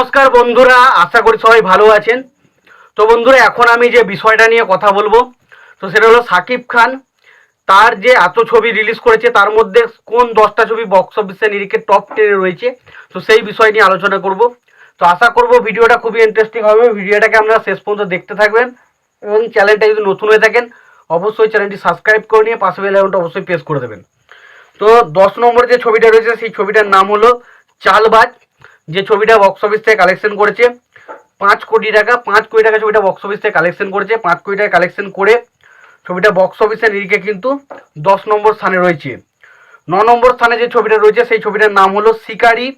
নমস্কার বন্ধুরা, আশা করি সবাই ভালো আছেন। তো বন্ধুরা, এখন আমি যে বিষয়টা নিয়ে কথা বলব, তো সেটা হলো সাকিব খান। তার যে এত ছবি রিলিজ করেছে, তার মধ্যে কোন দশটা ছবি বক্স অফিসে নিরিখে টপ টেনে রয়েছে, তো সেই বিষয় নিয়ে আলোচনা করব। তো আশা করব ভিডিওটা খুবই ইন্টারেস্টিং হবে। ভিডিওটাকে আপনারা শেষ পর্যন্ত দেখতে থাকবেন এবং চ্যানেলটা যদি নতুন হয়ে থাকেন, অবশ্যই চ্যানেলটি সাবস্ক্রাইব করে নিয়ে পাশে বেল আইকনটা অবশ্যই প্রেস করে দেবেন। তো দশ নম্বরে যে ছবিটা রয়েছে, সেই ছবিটার নাম হলো চালবাজ। যে ছবিটা বক্স অফিস থেকে কালেকশন করেছে, পাঁচ কোটি টাকা, পাঁচ কোটি টাকা ছবিটা বক্স অফিস থেকে কালেকশন করেছে, পাঁচ কোটি টাকা কালেকশন করে ছবিটা বক্স অফিসের নিরিখে কিন্তু দশ নম্বর স্থানে রয়েছে। ন নম্বর স্থানে যে ছবিটা রয়েছে, সেই ছবিটার নাম হলো শিকারি।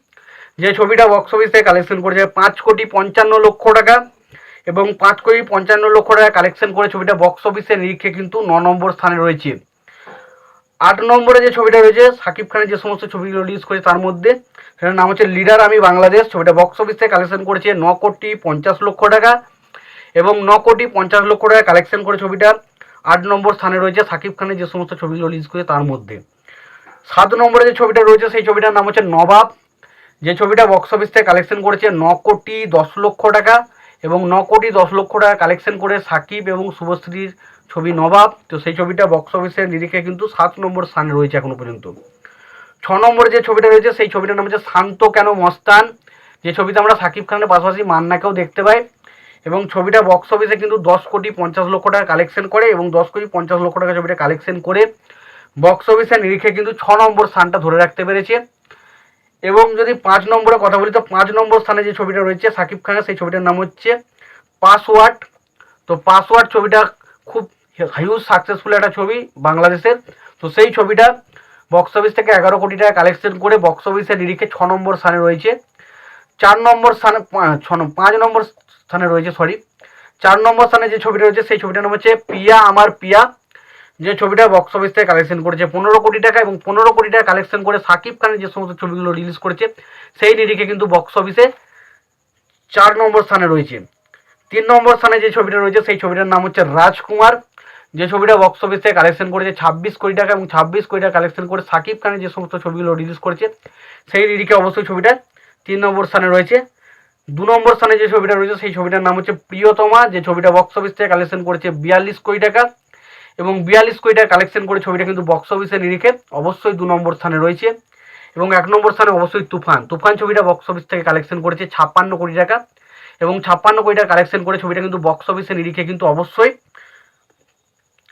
যে ছবিটা বক্স অফিস থেকে কালেকশন করেছে, পাঁচ কোটি পঞ্চান্ন লক্ষ টাকা এবং পাঁচ কোটি পঞ্চান্ন লক্ষ টাকা কালেকশন করে ছবিটা বক্স অফিসের নিরিখে কিন্তু ন নম্বর স্থানে রয়েছে। আট নম্বরে যে ছবিটা রয়েছে, সাকিব খানের যে সমস্ত ছবিগুলো রিলিজ করেছে, তার মধ্যে সেটার নাম হচ্ছে লিডার আমি বাংলাদেশ ছবিটা বক্স অফিসে কালেকশন করেছে, ন কোটি পঞ্চাশ লক্ষ টাকা এবং ন কোটি পঞ্চাশ লক্ষ টাকা কালেকশন করে ছবিটা। আট নম্বর স্থানে রয়েছে সাকিব খানের যে সমস্ত ছবিগুলো রিলিজ করে তার মধ্যে। সাত নম্বরে যে ছবিটা রয়েছে, সেই ছবিটার নাম হচ্ছে নবাব। যে ছবিটা বক্স অফিস থেকে কালেকশন করেছে, ন কোটি দশ লক্ষ টাকা এবং ন কোটি দশ লক্ষ টাকা কালেকশন করে সাকিব এবং শুভশ্রীর ছবি নবাব। তো সেই ছবিটা বক্স অফিসের নিরিখে কিন্তু সাত নম্বর স্থানে রয়েছে এখনও পর্যন্ত। ছ নম্বরে যে ছবিটা রয়েছে, সেই ছবিটার নাম হচ্ছে শান্ত কেন মস্তান। যে ছবিতে আমরা সাকিব খানের পাশাপাশি মান্নাকেও দেখতে পাই। এবং ছবিটা বক্স অফিসে কিন্তু দশ কোটি পঞ্চাশ লক্ষ টাকা কালেকশন করে এবং দশ কোটি পঞ্চাশ লক্ষ টাকা ছবিটা কালেকশন করে বক্স অফিসের নিরিখে কিন্তু ছ নম্বর স্থানটা ধরে রাখতে পেরেছে। এবং যদি পাঁচ নম্বরে কথা বলি, তো পাঁচ নম্বর স্থানে যে ছবিটা রয়েছে সাকিব খানের, সেই ছবিটার নাম হচ্ছে পাসওয়ার্ড তো পাসওয়ার্ড ছবিটা খুব হিউজ সাকসেসফুল একটা ছবি বাংলাদেশের। তো সেই ছবিটা বক্স অফিস থেকে এগারো কোটি টাকা কালেকশন করে বক্স অফিসের নিরিখে ছ নম্বর স্থানে রয়েছে। চার নম্বর স্থানে ছ পাঁচ নম্বর স্থানে রয়েছে সরি চার নম্বর স্থানে যে ছবিটা রয়েছে, সেই ছবিটার নাম হচ্ছে পিয়া আমার পিয়া। যে ছবিটা বক্স অফিস থেকে কালেকশন করেছে, পনেরো কোটি টাকা এবং পনেরো কোটি টাকা কালেকশন করে সাকিব খানের যে সমস্ত ছবিগুলো রিলিজ করেছে, সেই নিরিখে কিন্তু বক্স অফিসে চার নম্বর স্থানে রয়েছে। তিন নম্বর স্থানে যে ছবিটা রয়েছে, সেই ছবিটার নাম হচ্ছে রাজকুমার। যে ছবিটা বক্স অফিস থেকে কালেকশন করেছে, ছাব্বিশ কোটি টাকা এবং ছাব্বিশ কোটি টাকা কালেকশন করে সাকিব খানের যে সমস্ত ছবিগুলো রিলিজ করেছে, সেই নিরিখে অবশ্যই ছবিটা তিন নম্বর স্থানে রয়েছে। দু নম্বর স্থানে যে ছবিটা রয়েছে, সেই ছবিটার নাম হচ্ছে প্রিয়তমা, যে ছবিটা বক্স অফিস থেকে কালেকশন করেছে বিয়াল্লিশ কোটি টাকা এবং বিয়াল্লিশ কোটি টাকা কালেকশন করে ছবিটা কিন্তু বক্স অফিসে নিরিখে অবশ্যই দু নম্বর স্থানে রয়েছে এবং এক নম্বর স্থানে অবশ্যই তুফান। তুফান ছবিটা বক্স অফিস থেকে কালেকশন করেছে ছাপ্পান্ন কোটি টাকা এবং ছাপ্পান্ন কোটি টাকা কালেকশন করে ছবিটা কিন্তু বক্স অফিসে নিরিখে কিন্তু অবশ্যই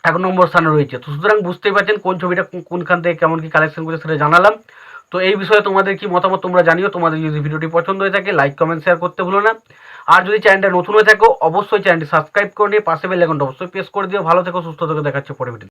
এক নম্বর স্থানে রয়েছে। তো সুতরাং বুঝতেই পারছেন কোন ছবিটা কোন- কোনখান থেকে কেমন কি কালেকশন করেছে সেটা জানালাম। তো এই বিষয়ে তোমাদের কি মতামত তোমরা জানিও। তোমাদের যদি ভিডিওটি পছন্দ হয়ে থাকে লাইক কমেন্ট শেয়ার করতে ভুলো না। আর যদি চ্যানেলটা নতুন হয়ে থাকো, অবশ্যই চ্যানেলটি সাবস্ক্রাইব করে নিয়ে পাশে বেল অবশ্যই প্রেস করে দিও। ভালো থেকো, সুস্থ থেকে, দেখাচ্ছে পরে ভিডিও